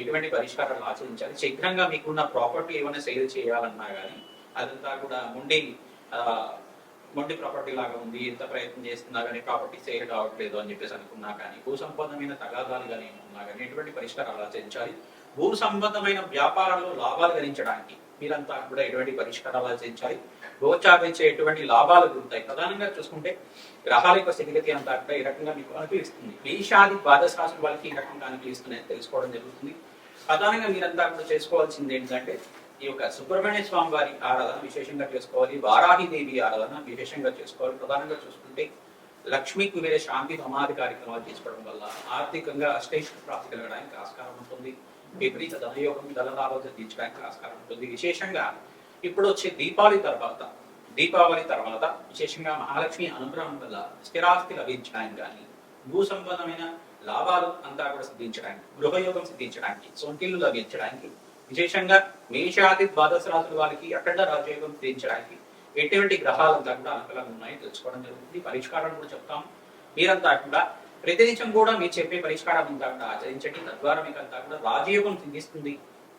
ఎటువంటి పరిష్కారాలు ఆచరించాలి? శీఘ్రంగా మీకున్న ప్రాపర్టీ ఏమైనా సేల్ చేయాలన్నా కానీ అదంతా కూడా ముండి మొండి ప్రాపర్టీ లాగా ఉంది ఎంత ప్రయత్నం చేస్తున్నా కానీ ప్రాపర్టీ సేల్ కావట్లేదు అని చెప్పేసి అనుకున్నా కానీ భూ సంబంధమైన తగాదాలు కానీ ఉన్నా కానీ ఎటువంటి పరిష్కారాలు ఆచరించాలి? భూ సంబంధమైన వ్యాపారాల్లో లాభాలు గణించడానికి మీరంతా కూడా ఎటువంటి పరిష్కారాలు ఆచరించాలి? గోచారించే ఎటువంటి లాభాలు గురుతాయి ప్రధానంగా చూసుకుంటే గ్రహాల యొక్క స్థితిగతి అంతా కూడా ఈ రకంగా మీకు అనుకూలిస్తుంది మేషాది ద్వాదశ రాశుల వాళ్ళకి ఈ రకంగా అనుకూలిస్తుంది తెలుసుకోవడం జరుగుతుంది. ప్రధానంగా మీరంతా కూడా చేసుకోవాల్సింది ఏంటంటే ఈ యొక్క సుబ్రహ్మణ్య స్వామి వారి ఆరాధన విశేషంగా చేసుకోవాలి వారాహి దేవి ఆరాధన విశేషంగా చేసుకోవాలి. ప్రధానంగా చూసుకుంటే లక్ష్మీ కుబేర శాంతి సమాధి కార్యక్రమాలు చేసుకోవడం వల్ల ఆర్థికంగా అష్టైష్ ప్రాప్తి కలగడానికి ఆస్కారం ఉంటుంది. విపరీత ధనయోగం ధనలాభాలు తీర్చడానికి ఆస్కారం ఉంటుంది. విశేషంగా ఇప్పుడు వచ్చే దీపావళి తర్వాత దీపావళి తర్వాత విశేషంగా మహాలక్ష్మి అనుగ్రహం వల్ల స్థిరాస్తి లభించడానికి కానీ భూ సంబంధమైన లాభాలు అంతా కూడా సిద్ధించడానికి గృహయోగం సిద్ధించడానికి సొంకిల్లు లభించడానికి విశేషంగా మేషాది ద్వాదశ రాత్రుల వారికి అఖండ రాజయోగం సిద్ధించడానికి ఎటువంటి గ్రహాలు అంతా కూడా అనుకూలంగా ఉన్నాయో తెలుసుకోవడం జరుగుతుంది. పరిష్కారం కూడా చెప్తాం. మీరంతా కూడా ప్రతినిత్యం కూడా మీరు చెప్పే పరిష్కారం అంతా కూడా ఆచరించండి. తద్వారా మీకు అంతా కూడా రాజయోగం సిద్ధిస్తుంది.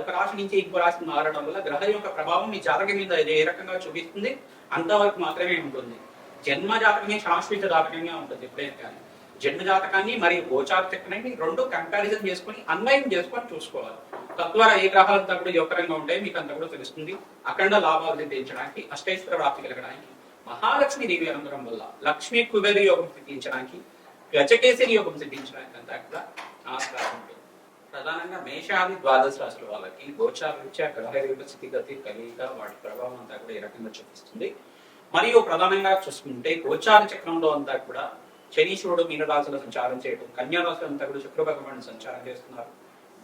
ఒక రాశి నుంచి ఇంకో రాశికి మారడం వల్ల గ్రహ యొక్క ప్రభావం మీ జాతకం మీద ఏ రకంగా చూపిస్తుంది? అంతవరకు మాత్రమే ఉంటుంది. జన్మ జాతకమే శాశ్వత జాతకంగా ఉంటుంది ఎప్పుడైనా కానీ. జన్మ జాతకాన్ని మరియు గోచార చక్రాన్ని రెండు కంపారిజన్ చేసుకొని అన్వయం చేసుకొని చూసుకోవాలి. తద్వారా ఏ గ్రహాలంతా కూడా యోగకరంగా ఉంటాయి మీకు అంతా కూడా తెలుస్తుంది. అఖండ లాభాలు సిద్ధించడానికి అష్టైశ్వర ప్రాప్తి కలగడానికి మహాలక్ష్మి దేవి అనుగ్రహం వల్ల లక్ష్మీ కుబేర యోగం సిద్ధించడానికి గజకేసరి యోగం సిద్ధించడానికి అంతా కూడా ఆస్కారం ప్రధానంగా మేషాది ద్వాదశ రాశుల వాళ్ళకి గోచార రీత్యా గ్రహ స్థితిగతి కలిగిక వాటి ప్రభావం అంతా కూడా ఈ రకంగా చూపిస్తుంది. మరియు ప్రధానంగా చూసుకుంటే గోచార చక్రంలో అంతా కూడా శనీశ్వరుడు మీనరాశులు సంచారం చేయడం కన్యారాశులు అంతా కూడా శుక్ర భగవానుడు సంచారం చేస్తున్నారు.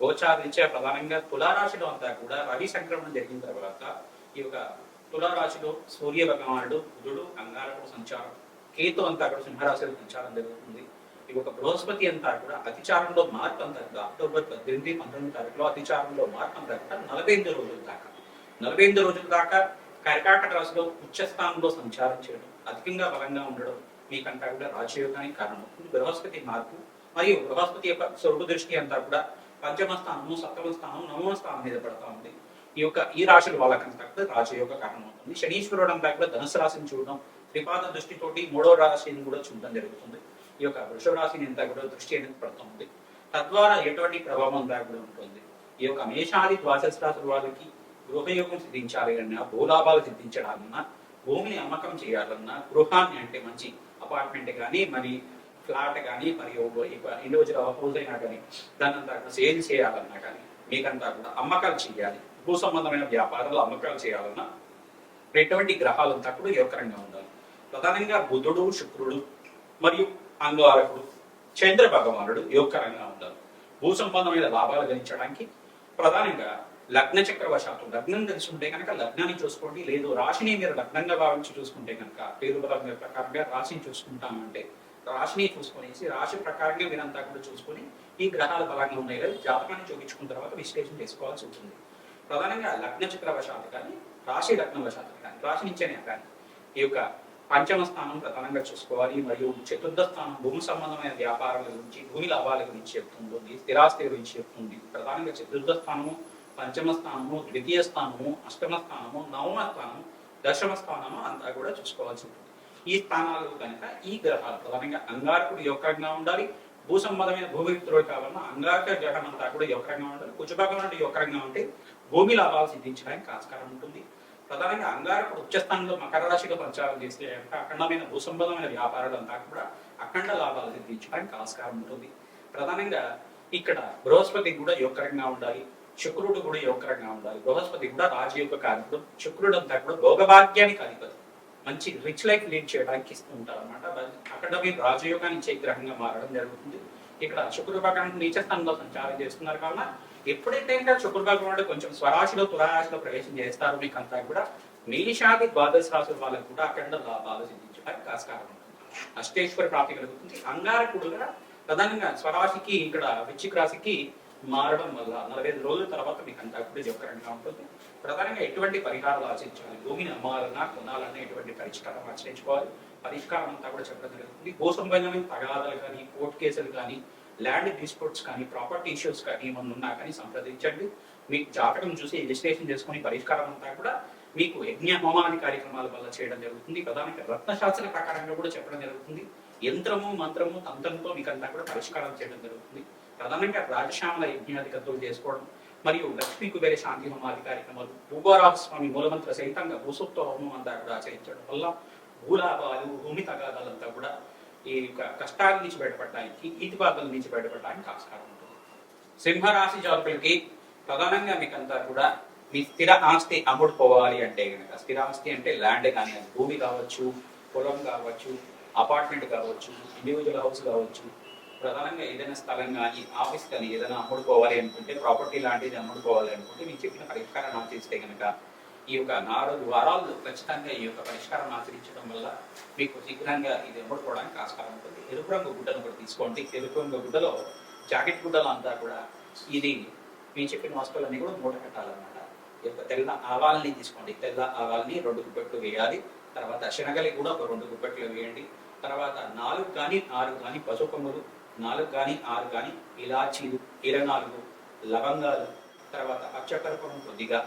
గోచార రీత్యా ప్రధానంగా తులారాశిలో అంతా కూడా రవి సంక్రమణం జరిగిన తర్వాత ఈ యొక్క తులారాశిలో సూర్య భగవానుడు బుధుడు అంగారకుడు సంచారం కేతు అంతా కూడా సింహరాశిలో సంచారం జరుగుతుంది. ఈ ఒక బృహస్పతి అంతా కూడా అతిచారంలో మార్పు అంతా కూడా అక్టోబర్ పద్దెనిమిది పంతొమ్మిది తారీఖులో అతిచారంలో మార్పు అంతా కూడా నలభై ఎనిమిది రోజుల దాకా. నలభై ఎనిమిది రోజుల దాకా కర్కాటక రాశిలో ఉచ్చస్థానంలో సంచారం చేయడం అధికంగా బలంగా ఉండడం మీకంతా కూడా రాజయోగానికి కారణమవుతుంది బృహస్పతి మార్పు మరియు బృహస్పతి యొక్క స్వర్గ దృష్టి అంతా కూడా పంచమ స్థానము సప్తమ స్థానం నవమ స్థానం మీద పడతా ఉంది. ఈ యొక్క ఈ రాశుల వాళ్ళకంతా కూడా రాజయోగ కారణమవుతుంది. శనీశ్వరుడు అంతా కూడా ధనుసు రాశిని చూడడం త్రిపాద దృష్టితోటి మూడో రాశిని కూడా చూడడం జరుగుతుంది. ఈ యొక్క వృషభ రాశిని అంతా కూడా దృష్టి అనేది పడుతుంది తద్వారా ఎటువంటి ప్రభావం లేకుండా ఉంటుంది. ఈ యొక్క మేషాది ద్వాదశ రాశుల వాళ్ళకి గృహయోగం సిద్ధించాలి అన్నా భూలాభాలు సిద్ధించడాలన్నా భూమిని అమ్మకం చేయాలన్నా గృహాన్ని అంటే మంచి అపార్ట్మెంట్ కానీ మరి ఫ్లాట్ కానీ మరియు ఇండివిజువల్ హౌస్ అయినా కానీ దాన్ని అంతా కూడా సేల్ చేయాలన్నా కానీ మీకంతా కూడా అమ్మకాలు చేయాలి. భూ సంబంధమైన వ్యాపారాలు అమ్మకాలు చేయాలన్నా ఎటువంటి గ్రహాలంతా కూడా యోగకరంగా ఉండాలి. ప్రధానంగా బుధుడు శుక్రుడు మరియు అంగారకుడు చంద్ర భగవానుడు యోగకరంగా ఉన్నారు భూ సంబంధమైన లాభాలు గణించడానికి ప్రధానంగా లగ్న చక్రవశాత్తు లగ్నం తెలిసి ఉంటే కనుక లగ్నాన్ని చూసుకోండి. లేదు రాశిని మీరు లగ్నంగా భావించి చూసుకుంటే కనుక పేరు బలం ప్రకారంగా రాశిని చూసుకుంటామంటే రాశిని చూసుకొనేసి రాశి ప్రకారంగా మీరంతా కూడా చూసుకొని ఈ గ్రహాలు బలంగా ఉన్నాయి కదా జాతకాన్ని చూపించుకున్న తర్వాత విశ్లేషణ చేసుకోవాల్సి ఉంటుంది. ప్రధానంగా లగ్న చక్రవశాత్తు కానీ రాశి లగ్నవశాత్తు కానీ రాశి నుంచేనే కానీ ఈ యొక్క పంచమ స్థానం ప్రధానంగా చూసుకోవాలి మరియు చతుర్థ స్థానం భూమి సంబంధమైన వ్యాపారాల గురించి భూమి లాభాల గురించి చెప్తుంది స్థిరాస్తి గురించి చెప్తుంది. ప్రధానంగా చతుర్థ స్థానము పంచమ స్థానము ద్వితీయ స్థానము అష్టమ స్థానము నవమ స్థానము దశమ స్థానము అంతా కూడా చూసుకోవాల్సి ఉంటుంది. ఈ స్థానాలు కనుక ఈ గ్రహాలు ప్రధానంగా అంగారకుడు యొక్కరంగా ఉండాలి భూ సంబంధమైన భూమిత్రుడు కావాలన్నా అంగారక గ్రహం అంతా కూడా యొక్కరంగా ఉండాలి కుజభగవానుడు యొక్కరంగా ఉంటే భూమి లాభాలు సిద్ధించడానికి ఆస్కారం ఉంటుంది. ప్రధానంగా అంగారకుడు ఉచ్చస్థానంలో మకర రాశిగా ప్రచారం చేస్తే అఖండమైన భూసంబంధమైన వ్యాపారాలు అంతా కూడా అఖండ లాభాలు సిద్ధించడానికి ఆస్కారం ఉంటుంది. ప్రధానంగా ఇక్కడ బృహస్పతి కూడా యోగకరంగా ఉండాలి. శుక్రుడు కూడా యోగకరంగా ఉండాలి. బృహస్పతి కూడా రాజయోగ కారకుడు శుక్రుడు అంతా కూడా భోగభాగ్యానికి అధిపతి. మంచి రిచ్ లైఫ్ లీడ్ చేయడానికి ఇస్తూ ఉంటారు అనమాట అక్కడ మీరు రాజయోగాన్ని ఇచ్చే గ్రహంగా మారడం జరుగుతుంది. ఇక్కడ శుక్రుడు పక్కన నీచ స్థానంలో సంచారం చేస్తున్నారు కావున ఎప్పుడైతే ఇంకా శుక్రుడు భగవానుడు కొంచెం స్వరాశిలో తులారాశిలో ప్రవేశం చేస్తారో మీకు అంతా కూడా మేషాది ద్వాదశ రాశుల వాళ్ళకు కూడా అఖండ లాభాలు సిద్ధించడానికి ఆస్కారం ఉంటుంది. అష్టేశ్వర ప్రాప్తి కలుగుతుంది. అంగారకుడుగా ప్రధానంగా స్వరాశికి ఇక్కడ వృచ్చిక రాశికి మారడం వల్ల నలభై ఐదు రోజుల తర్వాత మీకు అంతా కూడా జోకరంగా ఉంటుంది. ప్రధానంగా ఎటువంటి పరిహారాలు ఆచరించాలి? భూమిని అమ్మాలన్నా కొనాలన్నా ఎటువంటి పరిష్కారం ఆచరించుకోవాలి? పరిష్కారం అంతా కూడా చెప్పడం జరుగుతుంది. భూ సంబంధమైన తగాదాలు కానీ కోర్టు కేసులు కానీ ల్యాండ్ డిస్ప్యూట్స్ కానీ ప్రాపర్టీ ఇష్యూస్ కానీ ఏమన్నా ఉన్నా కానీ సంప్రదించండి. మీకు జాతకం చూసి రిజిస్ట్రేషన్ చేసుకుని పరిష్కారం అంతా కూడా మీకు యజ్ఞ హోమాది కార్యక్రమాల వల్ల చేయడం జరుగుతుంది. ప్రధానంగా రత్నశాస్త్ర ప్రకారంగా కూడా చెప్పడం జరుగుతుంది. యంత్రము మంత్రము తంత్రంతో మీకు అంతా కూడా పరిష్కారం చేయడం జరుగుతుంది. ప్రధానంగా రాజశ్యామల యజ్ఞాధికతులు చేసుకోవడం మరియు లక్ష్మీ కుబేర శాంతి హోమాది కార్యక్రమాలు భూగోరాజ స్వామి మూలమంత్ర సహితంగా భూసూక్త హోమం అంతా కూడా ఆచరించడం వల్ల భూలాభాలు భూమి తగాదాలంతా కూడా ఈ యొక్క కష్టాల నుంచి బయటపడడానికి ఈతిబాధల నుంచి బయటపడడానికి ఆస్కారం ఉంటుంది. సింహరాశి జాతకులకి ప్రధానంగా మీకంతా కూడా మీ స్థిర ఆస్తి అమ్ముడుకోవాలి అంటే కనుక స్థిర ఆస్తి అంటే ల్యాండ్ కానీ భూమి కావచ్చు పొలం కావచ్చు అపార్ట్మెంట్ కావచ్చు ఇండివిజువల్ హౌస్ కావచ్చు. ప్రధానంగా ఏదైనా స్థలం కానీ ఆఫీస్ కానీ ఏదైనా అమ్ముడుకోవాలి అనుకుంటే ప్రాపర్టీ లాంటిది అమ్ముడుకోవాలి అనుకుంటే మీకు చెప్పిన పరిష్కారం ఆచరిస్తే కనుక ఈ యొక్క నాలుగు వారాలు ఖచ్చితంగా ఈ యొక్క పరిష్కారం ఆచరించడం వల్ల మీకు శీఘ్రంగా ఇది ఎమ్మడుకోవడానికి ఆస్కారం ఉంటుంది. ఎరుపు రంగు గుడ్డను కూడా తీసుకోండి. ఎరుపు రంగు గుడ్డలో జాకెట్ గుడ్డలు అంతా కూడా ఇది మేము చెప్పిన వస్తువులన్నీ కూడా మూట కట్టాలన్నమాట. ఈ యొక్క తెల్ల ఆవాలని తీసుకోండి. తెల్ల ఆవాలని రెండు గుప్పెట్లు వేయాలి. తర్వాత శనగలి కూడా ఒక రెండు గుప్పెట్లు వేయండి. తర్వాత నాలుగు కానీ ఆరు కానీ పసుకొమ్మలు నాలుగు కానీ ఆరు కానీ ఇలాచీలు ఇరనాలుగు లవంగాలు తర్వాత పచ్చకరపం కొద్దిగా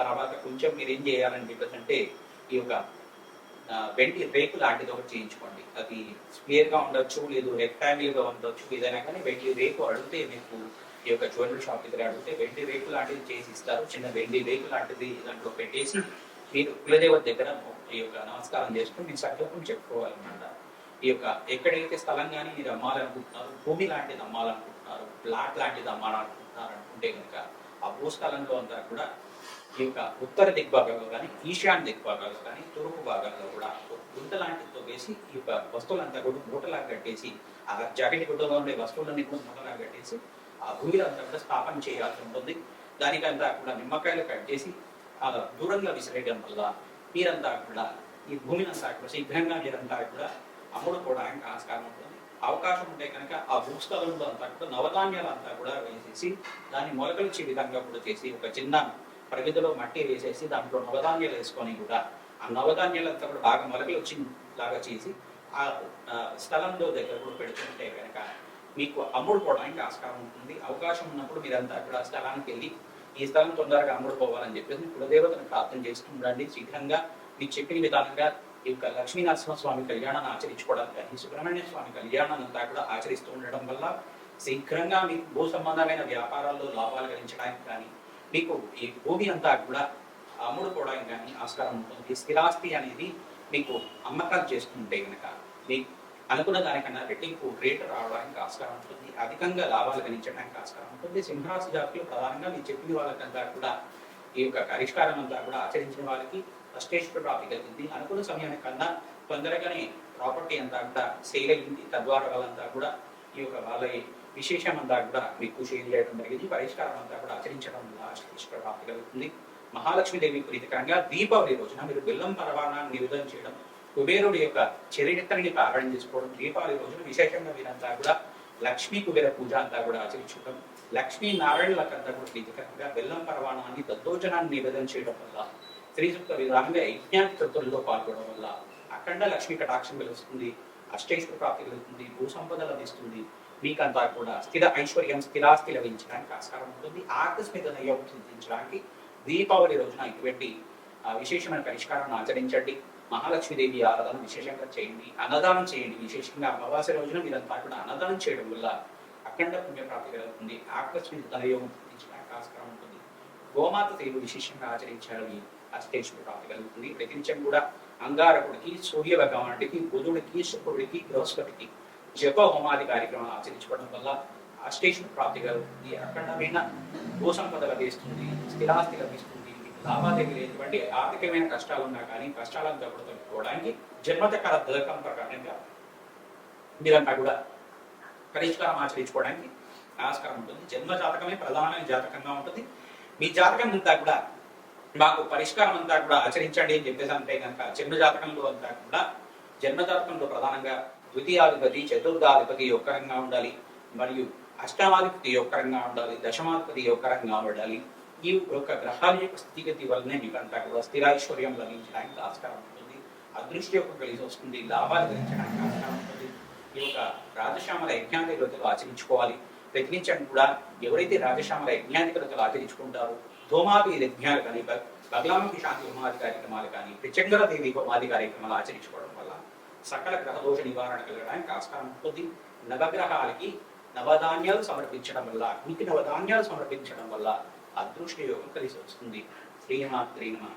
తర్వాత కొంచెం మీరు ఏం చేయాలని చెప్పేసి అంటే ఈ యొక్క వెంటి వెండి రేకు లాంటిది ఒకటి చేయించుకోండి. అది స్క్వేర్గా ఉండొచ్చు లేదు రెక్టాంగిల్గా ఉండొచ్చు ఏదైనా కానీ వెండి రేకు అడిగితే మీకు ఈ యొక్క జ్యువెలరీ షాప్ దగ్గర అడిగితే వెండి రేకు లాంటిది చేసి ఇస్తారు. చిన్న వెండి రేకు లాంటిది దాంట్లో పెట్టేసి మీరు కులదేవత దగ్గర ఈ యొక్క నమస్కారం చేసుకుని మీ సంకల్పం చెప్పుకోవాలన్నమాట. ఈ యొక్క ఎక్కడైతే స్థలం కానీ మీరు అమ్మాలనుకుంటున్నారు భూమి లాంటిది అమ్మాలనుకుంటున్నారు ప్లాట్ లాంటిది అమ్మాలనుకుంటున్నారు అనుకుంటే కనుక ఆ భూస్థలంలో అంతా కూడా ఈ యొక్క ఉత్తర దిగ్భాగంలో కానీ ఈశాన్య దిగ్భాగంలో కానీ తూర్పు భాగంలో కూడా గుంట లాంటితో వేసి ఈ యొక్క వస్తువులంతా కూడా మూటలాగా కట్టేసి ఆ జాకెట్ గుడ్డలో ఉండే వస్తువులన్నీ కూడా మూటలాగా కట్టేసి ఆ భూమిలో అంతా కూడా స్థాపన చేయాల్సి ఉంటుంది. దానికంతా కూడా నిమ్మకాయలు కట్ చేసి ఆ దూరంగా విసిరేయడం వల్ల మీరంతా కూడా ఈ భూమిని అంతా కూడా శీఘ్రంగా మీరంతా కూడా అమ్ముడుకోవడానికి ఆస్కారం ఉంటుంది. అవకాశం ఉంటే కనుక ఆ భూస్థలంలో అంతా కూడా నవధాన్యాలు అంతా కూడా వేసేసి దాన్ని మొలకలిచ్చే విధంగా కూడా చేసి ఒక చిన్న పరిమితిలో మట్టి వేసేసి దాంట్లో నవధాన్యాలు వేసుకొని కూడా ఆ నవధాన్యాలు అంతా కూడా బాగా మొలకలు వచ్చి లాగా చేసి ఆ స్థలంలో దగ్గర కూడా పెడుతుంటే కనుక మీకు అమ్ముడుకోవడానికి ఆస్కారం ఉంటుంది. అవకాశం ఉన్నప్పుడు మీరంతా కూడా ఆ స్థలానికి వెళ్ళి ఈ స్థలం తొందరగా అమ్ముడుకోవాలని చెప్పేసి కులదేవతను ప్రార్థన చేస్తుండండి శీఘ్రంగా మీకు చెప్పిన విధానంగా ఈ యొక్క లక్ష్మీనరసింహ స్వామి కళ్యాణాన్ని ఆచరించుకోవడానికి కానీ సుబ్రహ్మణ్య స్వామి కళ్యాణాన్ని అంతా కూడా ఆచరిస్తూ ఉండడం వల్ల శీఘ్రంగా మీకు భూ సంబంధమైన వ్యాపారాల్లో లాభాలు గడించడానికి కానీ మీకు ఈ భూమి అంతా కూడా అమ్ముడుకోవడానికి కానీ ఆస్కారం ఉంటుంది. స్థిరాస్తి అనేది మీకు అమ్మకాలు చేసుకుంటే కనుక మీకు అనుకున్న దానికన్నా రెట్టింపు రేటు రావడానికి ఆస్కారం ఉంటుంది. అధికంగా లాభాలు గణించడానికి ఆస్కారం ఉంటుంది. సింహరాశి జాతులు ప్రధానంగా మీరు చెప్పిన వాళ్ళకంతా కూడా ఈ యొక్క పరిష్కారం అంతా కూడా ఆచరించిన వాళ్ళకి అష్టేశ్వర ప్రాప్తి కలిగింది. అనుకున్న సమయానికి కన్నా తొందరగానే ప్రాపర్టీ అంతా కూడా సేల్ అయింది తద్వారా వాళ్ళంతా కూడా ఈ యొక్క వాళ్ళ విశేషం అంతా కూడా మీకు షేర్ చేయడం జరిగింది. పరిష్కారం అంతా కూడా ఆచరించడం వల్ల అష్టేశ్వర ప్రాప్తి కలుగుతుంది మహాలక్ష్మీదేవి ప్రీతికరంగా దీపావళి రోజున మీరు బెల్లం పరవాణాన్ని నివేదన చేయడం కుబేరుడి యొక్క చరిత్రని పారాయణ చేసుకోవడం దీపావళి రోజున విశేషంగా వీరంతా కూడా లక్ష్మీ కుబేర పూజ అంతా కూడా ఆచరించడం లక్ష్మీ నారాయణులకంతా కూడా ప్రీతికరంగా బెల్లం పరవాణాన్ని దద్దోజనాన్ని నివేదన చేయడం వల్ల శ్రీసూక్త విధానంగా యజ్ఞానికి కృతుల్లో పాల్గొనడం వల్ల అఖండ లక్ష్మీ కటాక్షం కలుస్తుంది అష్టైశ్వర ప్రాప్తి కలుగుతుంది భూ సంపద లభిస్తుంది మీకంతా కూడా స్థిర ఐశ్వర్యం స్థిరాస్తి లభించడానికి ఆస్కారం ఉంటుంది. ఆకస్మిక నయం సిద్ధించడానికి దీపావళి రోజున ఇటువంటి విశేషమైన పరిష్కారాన్ని ఆచరించండి. మహాలక్ష్మీదేవి ఆరాధన విశేషంగా చేయండి. అన్నదానం చేయండి. విశేషంగా అమావాస్య రోజున మీరంతా కూడా అన్నదానం చేయడం వల్ల అఖండ పుణ్యప్రాప్తి కలుగుతుంది. ఆకస్మిక ధనయోగం సిద్ధించడానికి ఆస్కారం ఉంటుంది. గోమాత సేవ విశేషంగా ఆచరించాలని అష్టేశ్వర ప్రాప్తి కలుగుతుంది. ప్రతినిత్యం కూడా అంగారకుడికి సూర్య భగవానుడికి బుధుడికి శుక్రుడికి బృహస్పతికి జప హోమాది కార్యక్రమాలు ఆచరించుకోవడం వల్ల అష్టేషన్ ప్రాప్తి కలుగుతుంది అఖండమైన భూసంపద లభిస్తుంది స్థిరాస్తి లభిస్తుంది లావాదేవీలు ఎటువంటి ఆర్థికమైన కష్టాలు ఉన్నా కానీ కష్టాలను తగ్గుతుకోవడానికి జన్మతకాల జన్మచక్ర దళకం ప్రకారంగా మీరంతా కూడా పరిష్కారం ఆచరించుకోవడానికి ఆస్కారం ఉంటుంది. జన్మ జాతకమే ప్రధానమైన జాతకంగా ఉంటుంది. మీ జాతకం అంతా కూడా మాకు పరిష్కారం అంతా కూడా ఆచరించండి అని చెప్పేసి అంటే కనుక జన్మ జాతకంలో అంతా కూడా జన్మ జాతకంలో ప్రధానంగా ద్వితీయాధిపతి చతుర్థాధిపతి యొక్కరంగా ఉండాలి. మరియు అష్టమాధిపతి యొక్కరంగా ఉండాలి దశమాధిపతి యొక్కరంగా ఉండాలి. ఈ యొక్క గ్రహాల యొక్క స్థితిగతి వల్లనే మీకు అంతా కూడా లభించడానికి ఆస్కారం ఉంటుంది. అదృష్టి యొక్క కలిసి వస్తుంది లాభాలు గెలించడానికి ఆస్కారం ఉంటుంది. ఈ యొక్క రాజశ్యామల యజ్ఞాది వ్రతలు ఆచరించుకోవాలి. ప్రతినిత్యం కూడా ఎవరైతే రాజశ్యామల యజ్ఞాది వ్రతలు ఆచరించుకుంటారో ధూమాది యజ్ఞాలు కానీ బగ్లామకి శాంతి హోమాది కార్యక్రమాలు కానీ పిచ్చంగర దేవి హోమాది కార్యక్రమాలు ఆచరించుకోవడం వల్ల సకల గ్రహదోష నివారణ కలగడానికి ఆస్కారం ఉంటుంది. నవగ్రహాలకి నవధాన్యాలు సమర్పించడం వల్ల అగ్నికి నవధాన్యాలు సమర్పించడం వల్ల అదృష్ట యోగం కలిసి వస్తుంది. శ్రీమాత్రి నమ.